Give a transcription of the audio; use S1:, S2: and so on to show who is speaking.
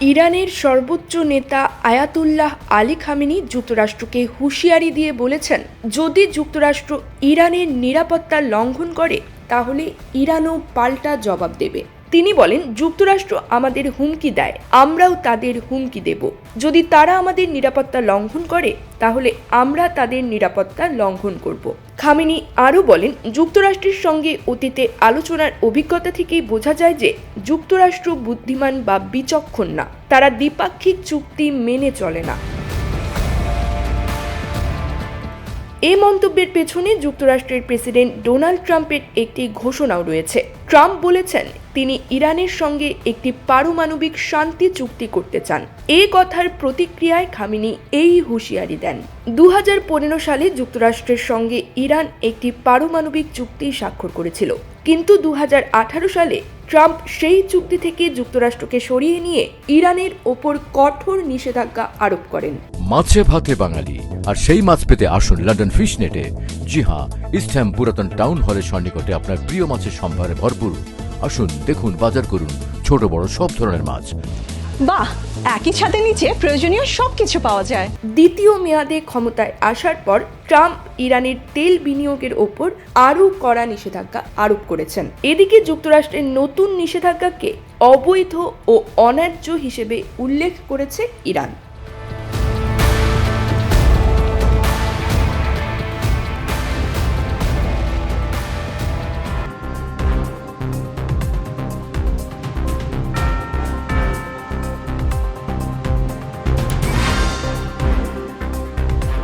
S1: ইরানের সর্বোচ্চ নেতা আয়াতুল্লাহ আলী খামিনি যুক্তরাষ্ট্রকে হুঁশিয়ারি দিয়ে বলেছেন, যদি যুক্তরাষ্ট্র ইরানের নিরাপত্তা লঙ্ঘন করে, তাহলে ইরানও পাল্টা জবাব দেবে। তিনি বলেন, যুক্তরাষ্ট্র আমাদের হুমকি দেয়, আমরাও তাদের হুমকি দেব। যদি তারা আমাদের নিরাপত্তা লঙ্ঘন করে, তাহলে আমরা তাদের নিরাপত্তা লঙ্ঘন করব। খামেনি আরও বলেন, যুক্তরাষ্ট্রের সঙ্গে অতীতে আলোচনার অভিজ্ঞতা থেকেই বোঝা যায় যে, যুক্তরাষ্ট্র বুদ্ধিমান বা বিচক্ষণ না। তারা দ্বিপাক্ষিক চুক্তি মেনে চলে না। এই মন্তব্যের পেছনে যুক্তরাষ্ট্রের প্রেসিডেন্ট ডোনাল্ড ট্রাম্পের একটি ঘোষণাও রয়েছে। ট্রাম্প বলেছেন তিনি ইরানের সঙ্গে একটি পারমাণবিক শান্তি চুক্তি করতে চান। এই কথার প্রতিক্রিয়ায় খামিনি এই হুঁশিয়ারি দেন। দু সালে যুক্তরাষ্ট্রের সঙ্গে ইরান একটি পারমাণবিক চুক্তি স্বাক্ষর করেছিল। কিন্তু দু সালে ট্রাম্প সেই চুক্তি থেকে যুক্তরাষ্ট্রকে সরিয়ে নিয়ে ইরানের ওপর কঠোর নিষেধাজ্ঞা আরোপ করেন।
S2: মাছে ভাতে বাঙালি, আর সেই মাছ পেতে আসুন লন্ডন ফিশ নেটে জি হ্যাঁ ইস্টহ্যাম পুরাতন টাউন হলের সন্নিকটে আপনার প্রিয় মাছের সম্ভারে ভরপুর আসুন দেখুন বাজার করুন ছোট বড় সব ধরনের মাছ।
S3: বাহ একই ছাদের নিচে প্রয়োজনীয় সবকিছু পাওয়া যায়।
S1: দ্বিতীয় মেয়াদে ক্ষমতায় আসার পর ট্রাম্প ইরানের তেল বিনিয়োগের ওপর আরও কড়া নিষেধাজ্ঞা আরোপ করেছেন। এদিকে যুক্তরাষ্ট্রের নতুন নিষেধাজ্ঞাকে অবৈধ ও অন্যায্য হিসেবে উল্লেখ করেছে ইরান।